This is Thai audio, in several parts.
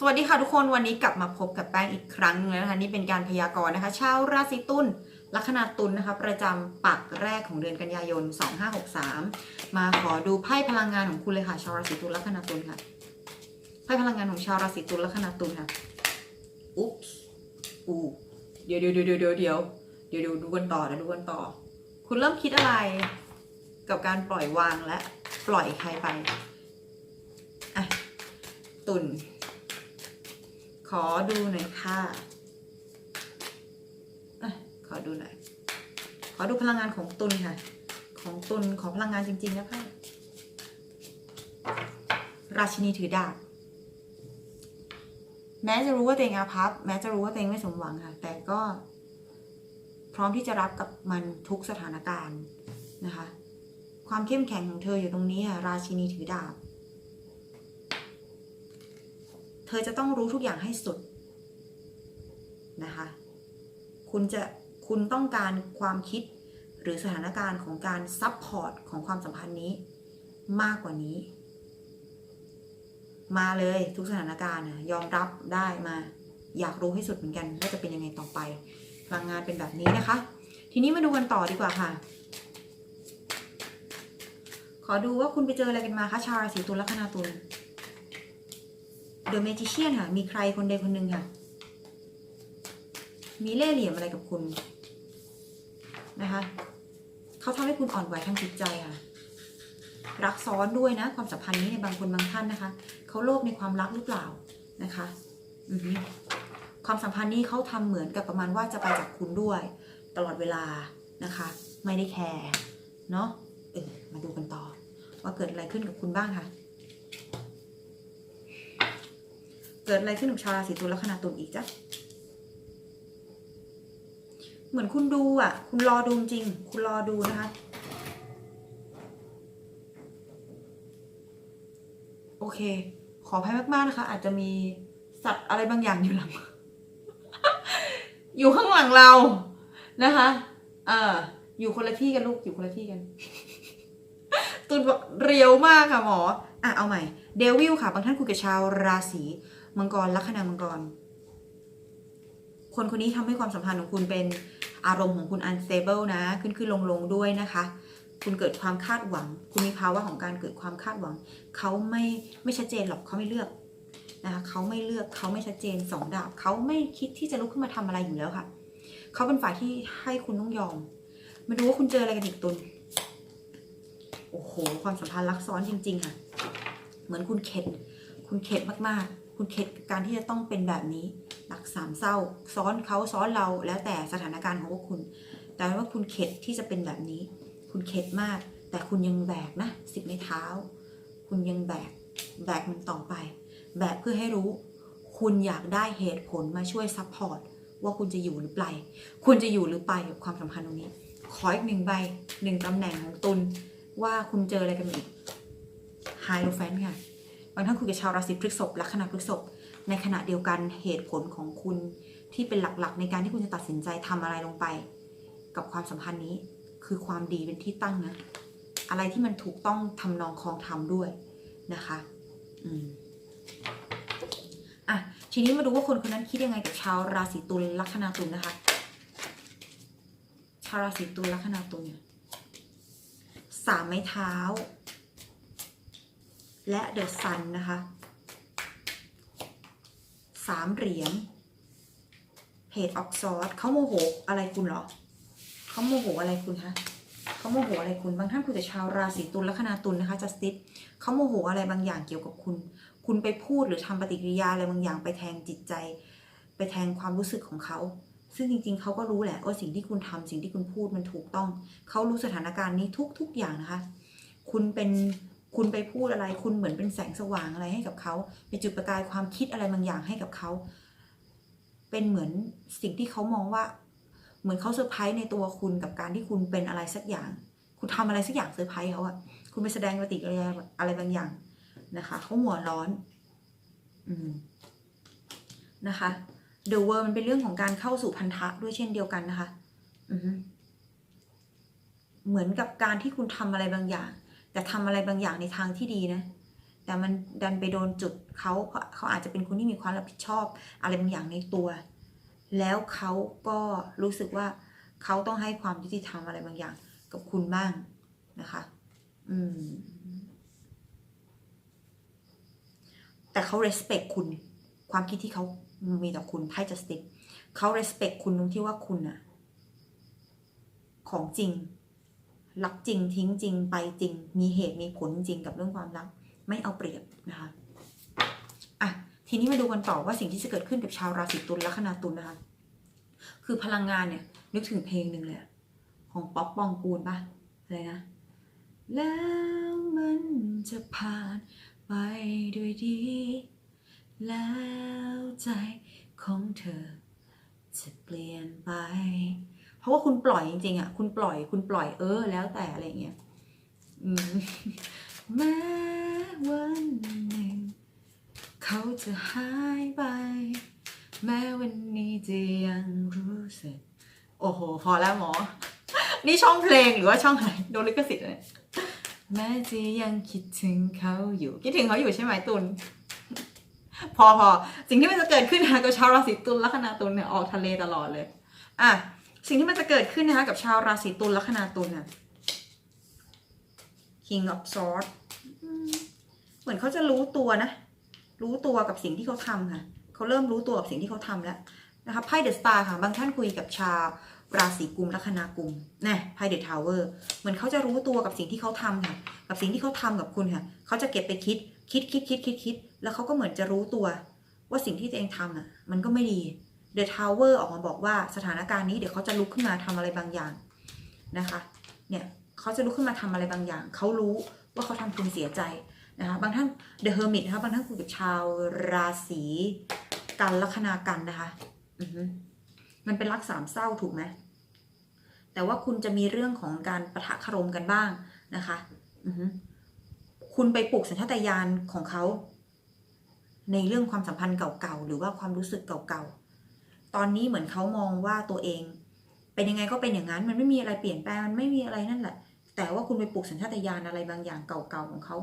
สวัสดีค่ะทุกคนวันนี้กลับมาพบกับแป้งอีกครั้งหนึงแล้วนะคะนี่เป็นการพยากรณ์นะคะชาวราศีตุลลัคนาตุลนะคะ ประจำปักแรกของเดือนกันยายน 2563 มาขอดูไพ่พลังงานของคุณเลยค่ะ ชาวราศีตุลลัคนาตุลค่ะไพ่พลังงานของชาวราศีตุลลัคนาตุลค่ะอุ๊บอูเดี๋ยวเดี๋ยวเดี๋ยวเดี๋ยวเดี๋ยวเดี๋ยวเดี๋ยวดูกันต่อนะดูกันต่อ คุณเริ่มคิดอะไร กับการปล่อยวางและปล่อยใครไปอะตุล ขอดูหน่อยค่ะอะขอดูหน่อย ขอดูพลังงานของตุลค่ะ ของตุลขอพลังงานจริงๆนะพ่ะราชินีถือดาบแม้จะรู้ว่าตัวเองอาภัพแม้จะรู้ว่าตัวเองไม่สมหวังค่ะ แต่ก็ พร้อมที่จะรับกับมันทุกสถานการณ์นะคะ ความเข้มแข็งของเธออยู่ตรงนี้ค่ะราชินีถือดาบ เธอจะต้องรู้ทุกอย่างให้สุดนะคะ คุณจะคุณต้องการความคิดหรือสถานการณ์ของการซับพอร์ตของความสัมพันธ์นี้มากกว่านี้ มาเลยทุกสถานการณ์ยอมรับได้มา อยากรู้ให้สุดเหมือนกันว่าจะเป็นยังไงต่อไปพลังงานเป็นแบบนี้นะคะ ทีนี้มาดูกันต่อดีกว่าค่ะ ขอดูว่าคุณไปเจออะไรกันมาคะชาวราศีตุลลัคนาตุล เดอะเมจิเชียนค่ะ มีใครคนใดคนหนึ่งค่ะ มีเล่ห์เหลี่ยมอะไรกับคุณนะคะเขาทำให้คุณอ่อนไหวทางจิตใจค่ะ รักซ้อนด้วยนะ ความสัมพันธ์นี้ในบางคนบางท่านนะคะ เขาโลภในความรักหรือเปล่านะคะ อือความสัมพันธ์นี้เขาทำเหมือนกับประมาณว่าจะไปจากคุณด้วย ตลอดเวลานะคะ ไม่ได้แคร์เนาะเออมาดูกันต่อ ว่าเกิดอะไรขึ้นกับคุณบ้างค่ะ เกิดอะไรขึ้นกับชาวราศีตุลลัคนาตุลอีกจ้ะเหมือนคุณดูอะ คุณรอดูจริง คุณรอดูนะคะ โอเค ขออภัยมากๆนะคะ อาจจะมีสัตว์อะไรบางอย่างอยู่หลัง อยู่ข้างหลังเรานะคะ เอออยู่คนละที่กันลูก อยู่คนละที่กัน ตุนบอกเรียวมากค่ะหมอ อะเอาใหม่ เดวิลค่ะ บางท่านคุยกับชาวราศี มังกรลัคนามังกร คนคนนี้ทำให้ความสัมพันธ์ของคุณเป็นอารมณ์ของคุณ unstable นะ ขึ้นขึ้นลงลงด้วยนะคะ คุณเกิดความคาดหวัง คุณมีภาวะของการเกิดความคาดหวัง เขาไม่ไม่ชัดเจนหรอกเขาไม่เลือกนะคะเขาไม่เลือกเขาไม่ชัดเจนสองดาบเขาไม่คิดที่จะลุกขึ้นมาทำอะไรอยู่แล้วค่ะเขาเป็นฝ่ายที่ให้คุณต้องยอม มาดูว่าคุณเจออะไรกันอีกตุนโอ้โห ความสัมพันธ์รักซ้อนจริง ๆ ค่ะ เหมือนคุณเข็ด คุณเข็ดมาก ๆ คุณเข็ดการที่จะต้องเป็นแบบนี้หลักสามเศร้า ซ้อนเขาซ้อนเราแล้วแต่สถานการณ์ของพวกคุณ แต่ว่าคุณเข็ดที่จะเป็นแบบนี้ คุณเข็ดมาก แต่คุณยังแบกนะสิบในเท้า คุณยังแบกแบกมันต่อไป แบกเพื่อให้รู้ คุณอยากได้เหตุผลมาช่วยซัพพอร์ตว่าคุณจะอยู่หรือไป คุณจะอยู่หรือไปกับความสัมพันธ์ตรงนี้ ขออีกหนึ่งใบหนึ่งตำแหน่งของตุลว่าคุณเจออะไรกันอีกไฮโลแฟนค่ะางท่านคุยกับชาวราศีพฤษภลัคนาพฤษภในขณะเดียวกันเหตุผลของคุณที่เป็นหลักๆ ในการที่คุณจะตัดสินใจทำอะไรลงไป กับความสัมพันธ์นี้ คือความดีเป็นที่ตั้งนะ อะไรที่มันถูกต้องทำนองคลองธรรมด้วยนะคะ อืมอะทีนี้มาดูว่าคนคนนั้นคิดยังไงกับชาวราศีตุลลัคนาตุลนะคะชาวราศีตุลลัคนาตุลเนี่ยสามไม้เท้า และเดอะซันนะคะสามเหรียญเพจออกซอสเขาโมโหอะไรคุณเหรอเขาโมโหอะไรคุณคะเขาโมโหอะไรคุณบางท่านคุยกับชาวราศีตุลลัคนาตุลนะคะจัสติสเขาโมโหอะไรบางอย่างเกี่ยวกับคุณ คุณไปพูดหรือทำปฏิกิริยาอะไรบางอย่างไปแทงจิตใจ ไปแทงความรู้สึกของเขา ซึ่งจริง ๆเขาก็รู้แหละว่าสิ่งที่คุณทำสิ่งที่คุณพูดมันถูกต้อง เขารู้สถานการณ์นี้ทุกๆอย่างนะคะ คุณเป็น คุณไปพูดอะไร คุณเหมือนเป็นแสงสว่างอะไรให้กับเขาเป็นจุดประกายความคิดอะไรบางอย่างให้กับเขา เป็นเหมือนสิ่งที่เขามองว่า เหมือนเขาเซอร์ไพรส์ในตัวคุณกับการที่คุณเป็นอะไรสักอย่าง คุณทำอะไรสักอย่างเซอร์ไพรส์เขาอะคุณไปแสดงปฏิกิริยาอะไรบางอย่างนะคะเขาหัวร้อน อืมนะคะ The World มันเป็นเรื่องของการเข้าสู่พันธะด้วยเช่นเดียวกันนะคะ อืเหมือนกับการที่คุณทำอะไรบางอย่าง แต่ทำอะไรบางอย่างในทางที่ดีนะ แต่มันดันไปโดนจุดเขาเขาเขาอาจจะเป็นคนที่มีความรับผิดชอบ อะไรบางอย่างในตัว แล้วเขาก็รู้สึกว่าเขาต้องให้ความยุติธรรมอะไรบางอย่างกับคุณบ้างนะคะ อืม แต่เขา respect คุณ ความคิดที่เขามีต่อคุณไพ่ justice เขา respect คุณตรงที่ว่าคุณอะของจริง รักจริงทิ้งจริงไปจริง มีเหตุมีผลจริงกับเรื่องความรัก ไม่เอาเปรียบนะคะอะทีนี้มาดูกันต่อว่าสิ่งที่จะเกิดขึ้นกับชาวราศีตุลและคนาตุลนะคะคือพลังงานเนี่ยนึกถึงเพลงหนึ่งเลยอะของป๊อปปองกูลป่ะอะไรนะ แล้วมันจะผ่านไปด้วยดี แล้วใจของเธอจะเปลี่ยนไป เพราะว่าคุณปล่อยจริงๆอะ คุณปล่อยคุณปล่อยเออ แล้วแต่อะไรเงี้ยมแม้วันหนึ่งเขาจะหายไป แม้วันนี้จะยังรู้สึก โอ้โห พอแล้วหมอ นี่ช่องเพลงหรือว่าช่องไหนโดนลิขสิทธิ์เลยแม้จะยังคิดถึงเขาอยู่ คิดถึงเขาอยู่ใช่ไหมตุลพอพอสิ่งที่มันจะเกิดขึ้นนะคะกับชาวราศีตุลลัคนาตุลเนี่ยออกทะเลตลอดเลย อะ สิ่งที่มันจะเกิดขึ้นนะคะ กับชาวราศีตุลแลัคนาตุลน่ะ King of Swords เหมือนเขาจะรู้ตัวนะ รู้ตัวกับสิ่งที่เขาทำค่ะ เขาเริ่มรู้ตัวกับสิ่งที่เขาทำแล้วนะคะไพ่เดอะสตาร์ค่ะ บางท่านคุยกับชาวราศีกุมลัคนากุมนะไพ่เดอะทาวเวอร์เหมือนเขาจะรู้ตัวกับสิ่งที่เขาทำค่ะ กับสิ่งที่เขาทำกับคุณค่ะ เขาจะเก็บไปคิด คิดคิดคิดคิดคิด แล้วเขาก็เหมือนจะรู้ตัว ว่าสิ่งที่ตัวเองทำอะ มันก็ไม่ดี เดอะทาวเวอร์ออกมาบอกว่าสถานการณ์นี้เดี๋ยวเขาจะลุกขึ้นมาทำอะไรบางอย่างนะคะ เนี่ยเขาจะลุกขึ้นมาทำอะไรบางอย่าง เขารู้ว่าเขาทำคุณเสียใจนะคะ บางท่านเดอะเฮอร์มิตนะคะ บางท่านคุยกับชาวราศีกันลัคนากันนะคะอือมันเป็นรักสามเศร้าถูกไหมแต่ว่าคุณจะมีเรื่องของการประทะคารมกันบ้างนะคะ อือคุณไปปลุกสัญชาตญาณของเขาในเรื่องความสัมพันธ์เก่าๆ หรือว่าความรู้สึกเก่าๆ ตอนนี้เหมือนเขามองว่าตัวเอง เป็นยังไงก็เป็นอย่างนั้น มันไม่มีอะไรเปลี่ยนแปลงมันไม่มีอะไรนั่นแหละ แต่ว่าคุณไปปลุกสัญชาตญาณอะไรบางอย่างเก่าๆของเขา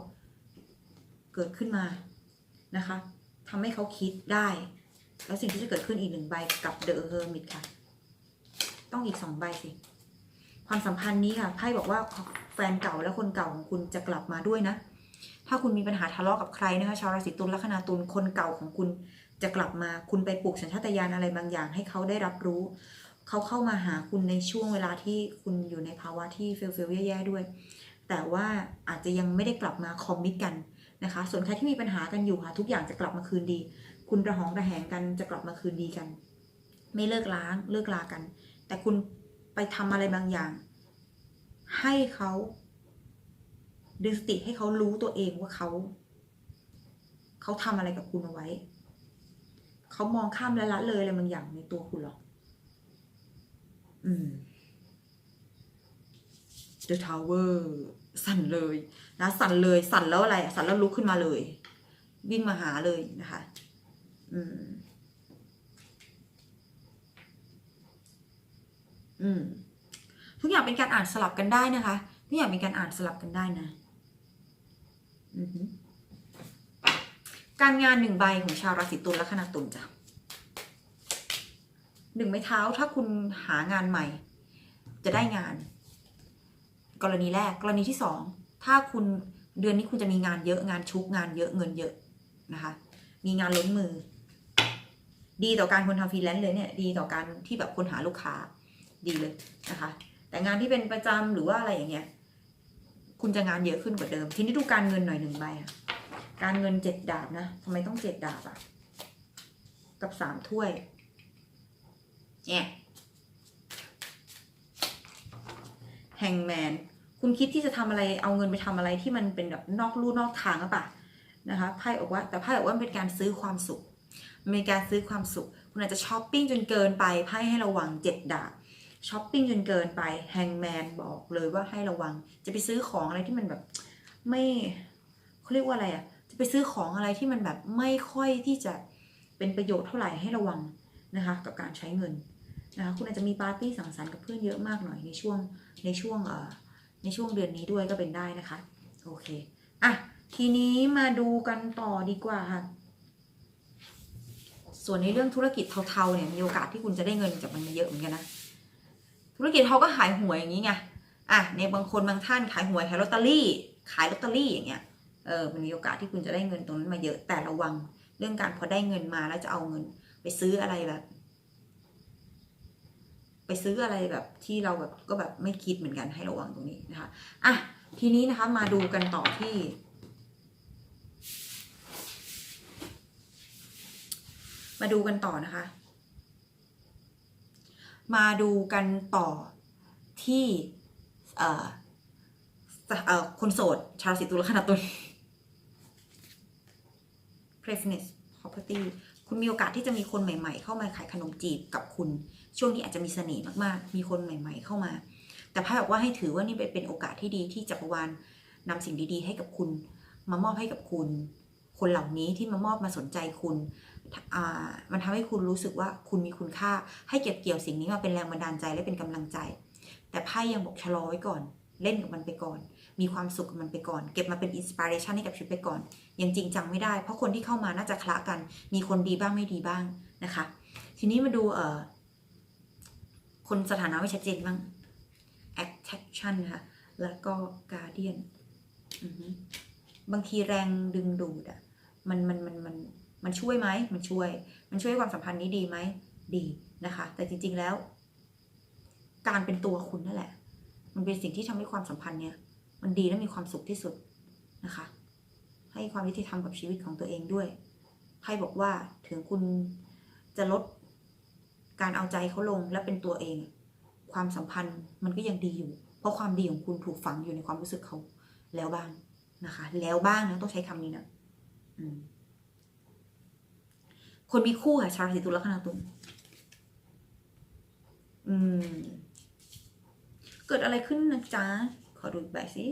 เกิดขึ้นมานะคะทำให้เขาคิดได้ แล้วสิ่งที่จะเกิดขึ้นอีกหนึ่งใบกับเดอะเฮอร์มิตค่ะ ต้องอีกสองใบสิความสัมพันธ์นี้ค่ะไพ่บอกว่าแฟนเก่าและคนเก่าของคุณจะกลับมาด้วยนะ ถ้าคุณมีปัญหาทะเลาะกับใครนะคะ ชาวราศีตุลลัคนาตุลคนเก่าของคุณ จะกลับมาคุณไปปลูกสัญชาตญาณอะไรบางอย่างให้เขาได้รับรู้ เขาเข้ามาหาคุณในช่วงเวลาที่คุณอยู่ในภาวะที่เฟลเฟลแย่ๆด้วย แต่ว่าอาจจะยังไม่ได้กลับมาคอมมิตกันนะคะ ส่วนใครที่มีปัญหากันอยู่ค่ะทุกอย่างจะกลับมาคืนดี คุณระหองระแหงกันจะกลับมาคืนดีกัน ไม่เลิกล้างเลิกลากัน แต่คุณไปทำอะไรบางอย่าง ให้เขาดึงสติให้เขารู้ตัวเองว่าเขา เขาทำอะไรกับคุณเอาไว้ เขามองข้ามและละเลยอะไรบางอย่างในตัวคุณหรอก อืม The Tower สั่นเลยนะสั่นเลยสั่นแล้วอะไรสั่นแล้วลุกขึ้นมาเลย วิ่งมาหาเลยนะคะ อืม อืม ทุกอย่างเป็นการอ่านสลับกันได้นะคะ ทุกอย่างเป็นการอ่านสลับกันได้นะ อือหือ การงานหนึ่งใบของชาวราศีตุลและคณะตุลจ้ะหนึ่งไม้เท้าถ้าคุณหางานใหม่ จะได้งาน กรณีแรกกรณีที่สองถ้าคุณเดือนนี้คุณจะมีงานเยอะงานชุกงานเยอะเงินเยอะนะคะ มีงานล้นมือ ดีต่อการคนทำฟรีแลนซ์เลยเนี่ย ดีต่อการที่แบบคนหาลูกค้าดีเลยนะคะ แต่งานที่เป็นประจำหรือว่าอะไรอย่างเงี้ย คุณจะงานเยอะขึ้นกว่าเดิม ทีนี้ดูการเงินหน่อยหนึ่งใบอะ การเงินเจ็ดดาบนะทำไมต้องเจ็ดดาบอะกับสามถ้วยเนี่ยแฮงแมนคุณคิดที่จะทำอะไรเอาเงินไปทำอะไรที่มันเป็นแบบนอกลู่นอกทางหรือเปล่านะคะไพ่บอกว่าแต่ไพ่บอกว่าเป็นการซื้อความสุขมันเป็นการซื้อความสุข คุณอาจจะช้อปปิ้งจนเกินไปไพ่ให้ระวังเจ็ดดาบช้อปปิ้งจนเกินไปแฮงแมนบอกเลยว่าให้ระวัง จะไปซื้อของอะไรที่มันแบบไม่เขาเรียกว่าอะไรอะ ไปซื้อของอะไรที่มันแบบไม่ค่อยที่จะเป็นประโยชน์เท่าไหร่ให้ระวังนะคะ กับการใช้เงินนะคะคุณอาจจะมีปาร์ตี้สังสรรค์กับเพื่อนเยอะมากหน่อยในช่วงในช่วงเอ่อในช่วงเดือนนี้ด้วยก็เป็นได้นะคะโอเคอะทีนี้มาดูกันต่อดีกว่าค่ะส่วนในเรื่องธุรกิจเทาๆเนี่ยมีโอกาสที่คุณจะได้เงินจากมันมาเยอะเหมือนกันนะธุรกิจเขาก็ขายหวยอย่างนี้ไงอะในบางคนบางท่านขายหวยขายลอตเตอรี่ ขายลอตเตอรี่อย่างเงี้ย เออมันมีโอกาสที่คุณจะได้เงินตรงนั้นมาเยอะแต่ระวัง เรื่องการพอได้เงินมาแล้วจะเอาเงิน ไปซื้ออะไรแบบ ไปซื้ออะไรแบบที่เราแบบก็แบบไม่คิดเหมือนกันให้ระวังตรงนี้นะคะอะทีนี้นะคะมาดูกันต่อที่มาดูกันต่อนะคะ มาดูกันต่อที่คนโสด ชาวราศีตุลคนาตุล reference property คุณมีโอกาสที่จะมีคนใหม่ ๆ เข้ามาขายขนมจีบกับคุณ ช่วงนี้อาจจะมีเสน่ห์มากๆ มีคนใหม่ ๆ เข้ามา แต่ไพ่บอกว่าให้ถือว่านี่เป็นโอกาสที่ดีที่จักรวาลนำสิ่งดีๆ ให้กับคุณ มามอบให้กับคุณ คนเหล่านี้ที่มามอบมาสนใจคุณมันทำให้คุณรู้สึกว่าคุณมีคุณค่า ให้เก็บเกี่ยวสิ่งนี้มาเป็นแรงบันดาลใจและเป็นกำลังใจ แต่ไพ่ยังบอกชะลอไว้ก่อน เล่นกับมันไปก่อน มีความสุขกับมันไปก่อน เก็บมาเป็นอินสปิเรชันให้กับชีวิตไปก่อน ยังจริงจังไม่ได้ เพราะคนที่เข้ามาน่าจะคละกัน มีคนดีบ้างไม่ดีบ้างนะคะ ทีนี้มาดูเอ่อคนสถานะไม่ชัดเจนบ้าง attraction นะคะแล้วก็ guardian อือฮึบางทีแรงดึงดูดอะมันมันมันมันมันช่วยไหม มันช่วย มันช่วยให้ความสัมพันธ์นี้ดีไหม ดีนะคะ แต่จริง ๆแล้ว การเป็นตัวคุณนั่นแหละ มันเป็นสิ่งที่ทำให้ความสัมพันธ์เนี่ย มันดีและมีความสุขที่สุดนะคะ ให้ความยุติธรรมกับชีวิตของตัวเองด้วยไพ่บอกว่าถึงคุณจะลดการเอาใจเขาลงและเป็นตัวเอง ความสัมพันธ์มันก็ยังดีอยู่ เพราะความดีของคุณถูกฝังอยู่ในความรู้สึกเขาแล้วบ้างนะคะ แล้วบ้างนะต้องใช้คำนี้นะคนมีคู่ค่ะชาวราศีตุลลัคนาตุลอืม เกิดอะไรขึ้นนะจ๊ะ ขอดูอีกใบสิ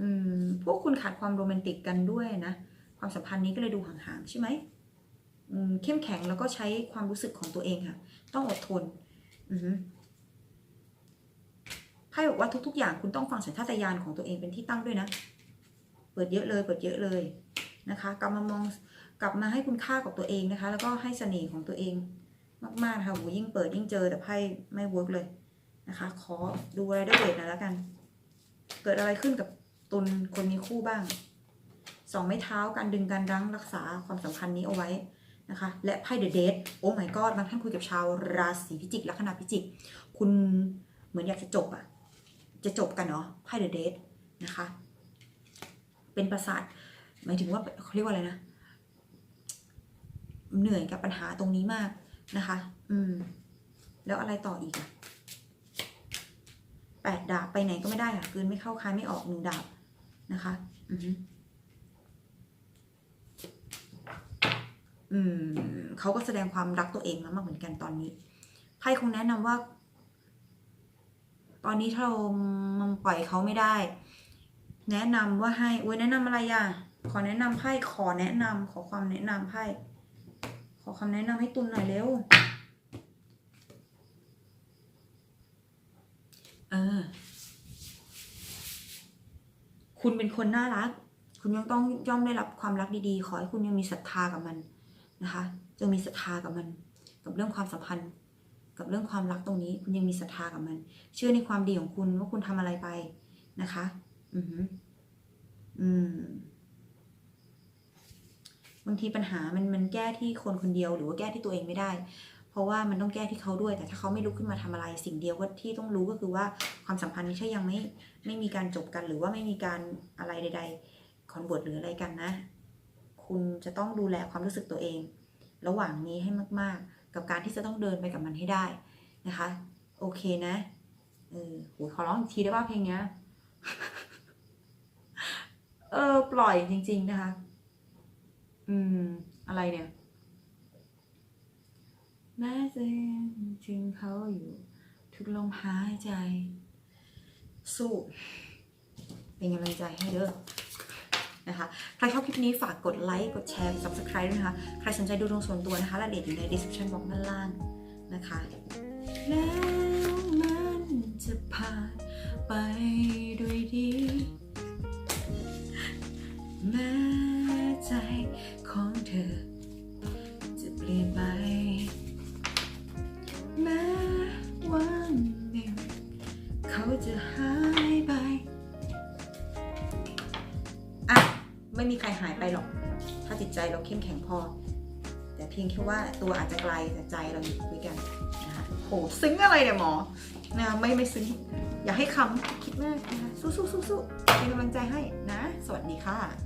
อืมพวกคุณขาดความโรแมนติกกันด้วยนะ ความสัมพันธ์นี้ก็เลยดูห่างๆใช่ไหมอืมเข้มแข็งแล้วก็ใช้ความรู้สึกของตัวเองค่ะ ต้องอดทนอือฮึไพ่บอกว่าทุก ๆ อย่างคุณต้องฟังสัญชาตญาณของตัวเองเป็นที่ตั้งด้วยนะ เปิดเยอะเลย เปิดเยอะเลยนะคะ กลับมามองกลับมาให้คุณค่ากับตัวเองนะคะ แล้วก็ให้เสน่ห์ของตัวเอง มากๆค่ะโหยิ่งเปิดยิ่งเจอแต่ไพ่ไม่เวิร์กเลยนะคะ ขอดูอะไรด้วยเดทหนะแล้วกัน เกิดอะไรขึ้นกับตุนคนมีคู่บ้างสองไม้เท้าการดึงการรั้งรักษาความสัมพันธ์นี้เอาไว้นะคะ และไพ่เดอะเดทโอ้ my god บางท่านคุยกับชาวราศีพิจิกลัคนาพิจิก คุณเหมือนอยากจะจบอะจะจบกันเนาะไพ่เดอะเดทนะคะ เป็นประสาทหมายถึงว่าเขาเรียกว่าอะไรนะ เหนื่อยกับปัญหาตรงนี้มาก นะคะ อืม แล้วอะไรต่ออีกอะแปดดาบไปไหนก็ไม่ได้ค่ะกลืนไม่เข้าคายไม่ออกหนึ่งดาบนะคะ อือฮึอืมเขาก็แสดงความรักตัวเองมากเหมือนกันตอนนี้ไพ่คงแนะนำว่า ตอนนี้ถ้าเรามันปล่อยเขาไม่ได้ แนะนำว่าให้โอ้ยแนะนำอะไรอะขอแนะนำไพ่ขอแนะนำขอความแนะนำไพ่ ขอคำแนะนำให้ตุนหน่อยเร็ว เออ คุณเป็นคนน่ารัก คุณยังต้องย่อมได้รับความรักดีๆ ขอให้คุณยังมีศรัทธากับมันนะคะจงมีศรัทธากับมัน กับเรื่องความสัมพันธ์ กับเรื่องความรักตรงนี้ คุณยังมีศรัทธากับมัน เชื่อในความดีของคุณว่าคุณทำอะไรไปนะคะ อือหืออืม บางทีปัญหามันมันแก้ที่คนคนเดียวหรือว่าแก้ที่ตัวเองไม่ได้ เพราะว่ามันต้องแก้ที่เขาด้วย แต่ถ้าเขาไม่ลุกขึ้นมาทำอะไร สิ่งเดียวก็ที่ต้องรู้ก็คือว่าความสัมพันธ์นี้ถ้ายังไม่ไม่มีการจบกัน หรือว่าไม่มีการอะไรใด ๆ คอนบทหรืออะไรกันนะ คุณจะต้องดูแลความรู้สึกตัวเอง ระหว่างนี้ให้มาก ๆ กับการที่จะต้องเดินไปกับมันให้ได้นะคะ โอเคนะเออโหขอร้องอีกทีได้ป่ะเพลงเนี้ยเออปล่อยจริง ๆ นะคะ อืม อะไรเนี่ยแม้จะยังถึงเขาอยู่ ทุกลมหายใจ สู้ เป็นกำลังใจให้เด้อนะคะ ใครชอบคลิปนี้ฝากกดไลค์ กดแชร์ subscribe ด้วยนะคะ ใครสนใจดูดวงส่วนตัวนะคะรายละเอียดอยู่ใน description box ด้านล่างนะคะแล้วมันจะผ่านไปด้วยดีแม้ เราเข้มแข็งพอ แต่เพียงแค่ว่าตัวอาจจะไกลแต่ใจเราอยู่ด้วยกันนะคะโหซึ้งอะไรเนี่ยหมอนะไม่ไม่ซึ้งอย่าให้คำคิดมากนะคะสู้สู้สู้สู้เป็นกำลังใจให้นะ สวัสดีค่ะ